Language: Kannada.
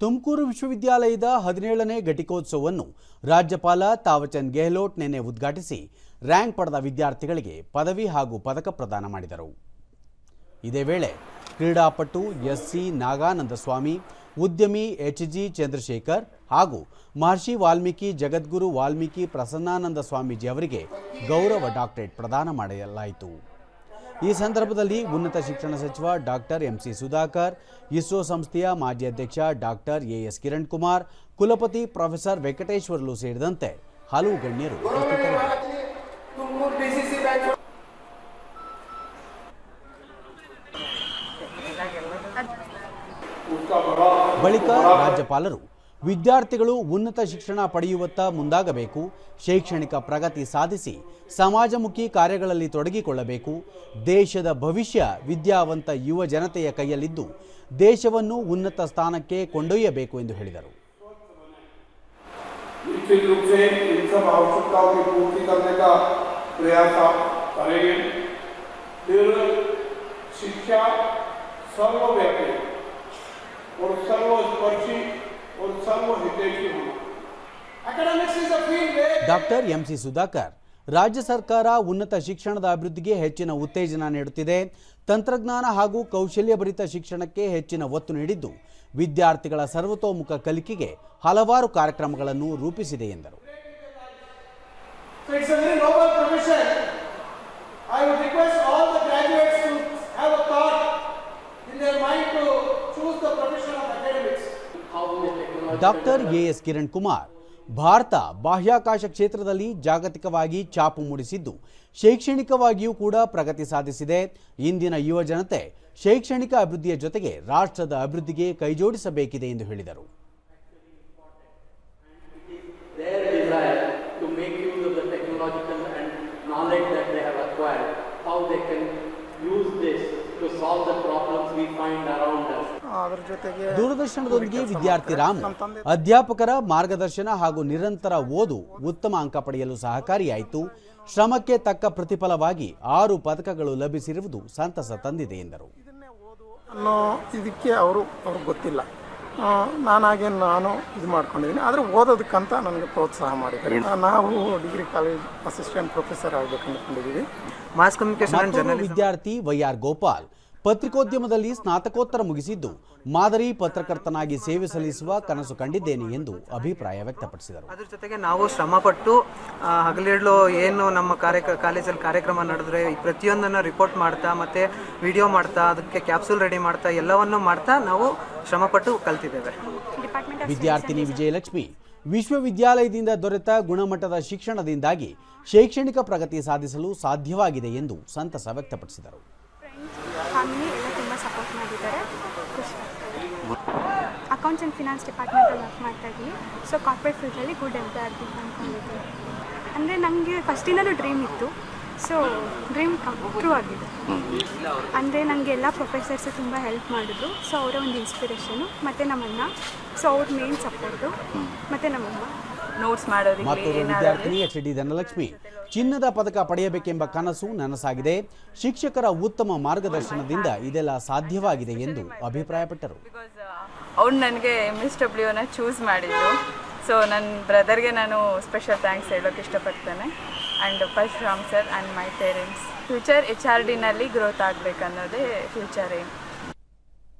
ತುಮಕೂರು ವಿಶ್ವವಿದ್ಯಾಲಯದ ಹದಿನೇಳನೇ ಘಟಿಕೋತ್ಸವವನ್ನು ರಾಜ್ಯಪಾಲ ತಾವಚಂದ್ ಗೆಹ್ಲೋಟ್ ನಿನ್ನೆ ಉದ್ಘಾಟಿಸಿ ರ್ಯಾಂಕ್ ಪಡೆದ ವಿದ್ಯಾರ್ಥಿಗಳಿಗೆ ಪದವಿ ಹಾಗೂ ಪದಕ ಪ್ರದಾನ ಮಾಡಿದರು. ಇದೇ ವೇಳೆ ಕ್ರೀಡಾಪಟು ಎಸ್ಸಿ ನಾಗಾನಂದ ಸ್ವಾಮಿ ಉದ್ಯಮಿ ಎಚ್ ಜಿ ಚಂದ್ರಶೇಖರ್ ಹಾಗೂ ಮಹರ್ಷಿ ವಾಲ್ಮೀಕಿ ಜಗದ್ಗುರು ವಾಲ್ಮೀಕಿ ಪ್ರಸನ್ನಾನಂದ ಸ್ವಾಮೀಜಿ ಅವರಿಗೆ ಗೌರವ ಡಾಕ್ಟರೇಟ್ ಪ್ರದಾನ ಮಾಡಲಾಯಿತು. ಈ ಸಂದರ್ಭದಲ್ಲಿ ಉನ್ನತ ಶಿಕ್ಷಣ ಸಚಿವ doctor M C Sudhakar, ISRO ಸಂಸ್ಥೆಯ ಮಾಜಿ ಅಧ್ಯಕ್ಷ ಡಾಕ್ಟರ್ ಎಎಸ್ ಕಿರಣ್ ಕುಮಾರ್ ಕುಲಪತಿ ಪ್ರೊಫೆಸರ್ ವೆಂಕಟೇಶ್ವರ್ಲು ಸೇರಿದಂತೆ ಹಲವು ಗಣ್ಯರು ಬಳಿಕ ರಾಜ್ಯಪಾಲರು ವಿದ್ಯಾರ್ಥಿಗಳು ಉನ್ನತ ಶಿಕ್ಷಣ ಪಡೆಯುವತ್ತ ಮುಂದಾಗಬೇಕು ಶೈಕ್ಷಣಿಕ ಪ್ರಗತಿ ಸಾಧಿಸಿ ಸಮಾಜಮುಖಿ ಕಾರ್ಯಗಳಲ್ಲಿ ತೊಡಗಿಕೊಳ್ಳಬೇಕು ದೇಶದ ಭವಿಷ್ಯ ವಿದ್ಯಾವಂತ ಯುವ ಜನತೆಯ ಕೈಯಲ್ಲಿದ್ದು ದೇಶವನ್ನು ಉನ್ನತ ಸ್ಥಾನಕ್ಕೆ ಕೊಂಡೊಯ್ಯಬೇಕು ಎಂದು ಹೇಳಿದರು निश्चित रूप से इन सब आवश्यकताओं की पूर्ति करने का प्रयास आप करेंगे फिर शिक्षा सर्वव्यापी और सर्वस्पर्शी ಡಾಕ್ಟರ್ ಎಂಸಿ ಸುಧಾಕರ್, ರಾಜ್ಯ ಸರ್ಕಾರ ಉನ್ನತ ಶಿಕ್ಷಣದ ಅಭಿವೃದ್ಧಿಗೆ ಹೆಚ್ಚಿನ ಉತ್ತೇಜನ ನೀಡುತ್ತಿದೆ. ತಂತ್ರಜ್ಞಾನ ಹಾಗೂ ಕೌಶಲ್ಯಭರಿತ ಶಿಕ್ಷಣಕ್ಕೆ ಹೆಚ್ಚಿನ ಒತ್ತು ನೀಡಿದ್ದು, ವಿದ್ಯಾರ್ಥಿಗಳ ಸರ್ವತೋಮುಖ ಕಲಿಕೆಗೆ ಹಲವಾರು ಕಾರ್ಯಕ್ರಮಗಳನ್ನು ರೂಪಿಸಿದೆ ಎಂದರು. Doctor A S Kiran Kumar Bharat ಬಾಹ್ಯಾಕಾಶ ಕ್ಷೇತ್ರದಲ್ಲಿ ಜಾಗತಿಕವಾಗಿ ಛಾಪು ಮೂಡಿಸಿದ್ದು, ಶೈಕ್ಷಣಿಕವಾಗಿಯೂ ಕೂಡ ಪ್ರಗತಿ ಸಾಧಿಸಿದೆ. ಇಂದಿನ ಯುವ ಜನತೆ ಶೈಕ್ಷಣಿಕ ಅಭಿವೃದ್ಧಿಯ ಜೊತೆಗೆ ರಾಷ್ಟ್ರದ ಅಭಿವೃದ್ಧಿಗೆ ಕೈಜೋಡಿಸಬೇಕಿದೆ ಎಂದು ಹೇಳಿದರು. To solve the problems we find around us. ಅದ್ರ ಜೊತೆಗೆ ದೂರದರ್ಶನದೊಂದಿಗೆ ವಿದ್ಯಾರ್ಥಿ ರಾಮ್ ಅಧ್ಯಾಪಕರ ಮಾರ್ಗದರ್ಶನ ಹಾಗೂ ನಿರಂತರ ಓದು ಉತ್ತಮ ಅಂಕ ಪಡೆಯಲು ಸಹಕಾರಿಯಾಯಿತು. ಶ್ರಮಕ್ಕೆ ತಕ್ಕ ಪ್ರತಿಫಲವಾಗಿ ಆರು ಪದಕಗಳು ಲಭಿಸಿರುವುದು ಸಂತಸ ತಂದಿದೆ ಎಂದರು. ಇದನ್ನೇ ಓದು ಅನ್ನೋ ಇದಕ್ಕೆ ಅವರು ಅವ್ರಿಗೆ ಗೊತ್ತಿಲ್ಲ. ಆ, ನಾನಾಗೆ ನಾನು ಇದು ಮಾಡ್ಕೊಂಡಿದ್ದೀನಿ. ಆದರೆ ಓದೋದಕ್ಕಂತ ನನಗೆ ಪ್ರೋತ್ಸಾಹ ಮಾಡಿದ್ದಾರೆ. ನಾವು ಡಿಗ್ರಿ ಕಾಲೇಜ್ ಅಸಿಸ್ಟೆಂಟ್ ಪ್ರೊಫೆಸರ್ ಆಗಬೇಕು ಅಂದ್ಕೊಂಡಿದ್ದೀವಿ ಮಾಸ್ ಕಮ್ಯುನಿಕೇಶನ್ ಅಂಡ್ ವೈ ವಿದ್ಯಾರ್ಥಿ ವೈಆರ್ ಗೋಪಾಲ್. ಪತ್ರಿಕೋದ್ಯಮದಲ್ಲಿ ಸ್ನಾತಕೋತ್ತರ ಮುಗಿಸಿದ್ದು ಮಾದರಿ ಪತ್ರಕರ್ತನಾಗಿ ಸೇವೆ ಸಲ್ಲಿಸುವ ಕನಸು ಕಂಡಿದ್ದೇನೆ ಎಂದು ಅಭಿಪ್ರಾಯ ವ್ಯಕ್ತಪಡಿಸಿದರು. ಅದ್ರ ಜೊತೆಗೆ ನಾವು ಶ್ರಮಪಟ್ಟು ಹಗಲಿಡ್ಲು ಏನು ನಮ್ಮ ಕಾರ್ಯ ಕಾಲೇಜಲ್ಲಿ ಕಾರ್ಯಕ್ರಮ ನಡೆದ್ರೆ ಈ ಪ್ರತಿಯೊಂದನ್ನು ರಿಪೋರ್ಟ್ ಮಾಡ್ತಾ ಮತ್ತೆ ವಿಡಿಯೋ ಮಾಡ್ತಾ ಅದಕ್ಕೆ ಕ್ಯಾಪ್ಸೂಲ್ ರೆಡಿ ಮಾಡ್ತಾ ಎಲ್ಲವನ್ನೂ ಮಾಡ್ತಾ ನಾವು ಶ್ರಮಪಟ್ಟು ಕಲ್ತಿದ್ದೇವೆ. ವಿದ್ಯಾರ್ಥಿನಿ ವಿಜಯಲಕ್ಷ್ಮಿ ವಿಶ್ವವಿದ್ಯಾಲಯದಿಂದ ದೊರೆತ ಗುಣಮಟ್ಟದ ಶಿಕ್ಷಣದಿಂದಾಗಿ ಶೈಕ್ಷಣಿಕ ಪ್ರಗತಿ ಸಾಧಿಸಲು ಸಾಧ್ಯವಾಗಿದೆ ಎಂದು ಸಂತಸ ವ್ಯಕ್ತಪಡಿಸಿದರು. ಫ್ಯಾಮಿಲಿ ಎಲ್ಲ ತುಂಬ ಸಪೋರ್ಟ್ ಮಾಡಿದ್ದಾರೆ. ಖುಷಿ ಅಕೌಂಟ್ಸ್ ಆ್ಯಂಡ್ ಫಿನಾನ್ಸ್ ಡಿಪಾರ್ಟ್ಮೆಂಟಲ್ಲಿ ವರ್ಕ್ ಮಾಡ್ತಾ ಇದ್ದೀನಿ. ಸೊ ಕಾರ್ಪೊರೇಟ್ ಫೀಲ್ಡಲ್ಲಿ ಗುಡ್ ಎಂಪ್ಲಾಯ್ ಆಗಬೇಕು ಅಂದ್ಕೊಂಡಿದ್ದೀನಿ. ಅಂದರೆ ನನಗೆ ಫಸ್ಟಿಂದಲೂ ಡ್ರೀಮ್ ಇತ್ತು. ಸೊ ಡ್ರೀಮ್ ಟ್ರೂ ಆಗಿದೆ. ಅಂದರೆ ನನಗೆ ಎಲ್ಲ ಪ್ರೊಫೆಸರ್ಸು ತುಂಬ ಹೆಲ್ಪ್ ಮಾಡಿದ್ರು. ಸೊ ಅವರ ಒಂದು ಇನ್ಸ್ಪಿರೇಷನು ಮತ್ತು ನಮ್ಮನ್ನ ಸೊ ಅವ್ರ ಮೇನ್ ಸಪೋರ್ಟು ಮತ್ತು ನಮ್ಮಮ್ಮ. ನೋಟ್ಸ್ ಮಾಡೋದಕ್ಕೆ ಮತ್ತೊಬ್ಬ ವಿದ್ಯಾರ್ಥಿನಿ ಎಚ್ ಡಿ ಧನಲಕ್ಷ್ಮಿ ಚಿನ್ನದ ಪದಕ ಪಡೆಯಬೇಕೆಂಬ ಕನಸು ನನಸಾಗಿದೆ. ಶಿಕ್ಷಕರ ಉತ್ತಮ ಮಾರ್ಗದರ್ಶನದಿಂದ ಇದೆಲ್ಲ ಸಾಧ್ಯವಾಗಿದೆ ಎಂದು ಅಭಿಪ್ರಾಯಪಟ್ಟರು. ಅವ್ನು ಅವ್ರು ನನಗೆ ಮಿಸ್ ಎಸ್ ಡಬ್ಲ್ಯೂನ ಚೂಸ್ ಮಾಡಿದ್ರು ಸೊ ನನ್ನ ಬ್ರದರ್ಗೆ ನಾನು ಸ್ಪೆಷಲ್ ಥ್ಯಾಂಕ್ಸ್ ಹೇಳೋಕೆ ಇಷ್ಟಪಡ್ತೇನೆ. And Parashuram sir and my parents future H R ಡಿನಲ್ಲಿ growth ಆಗಬೇಕನ್ನೋದೇ ಫ್ಯೂಚರ್ ಏಮ್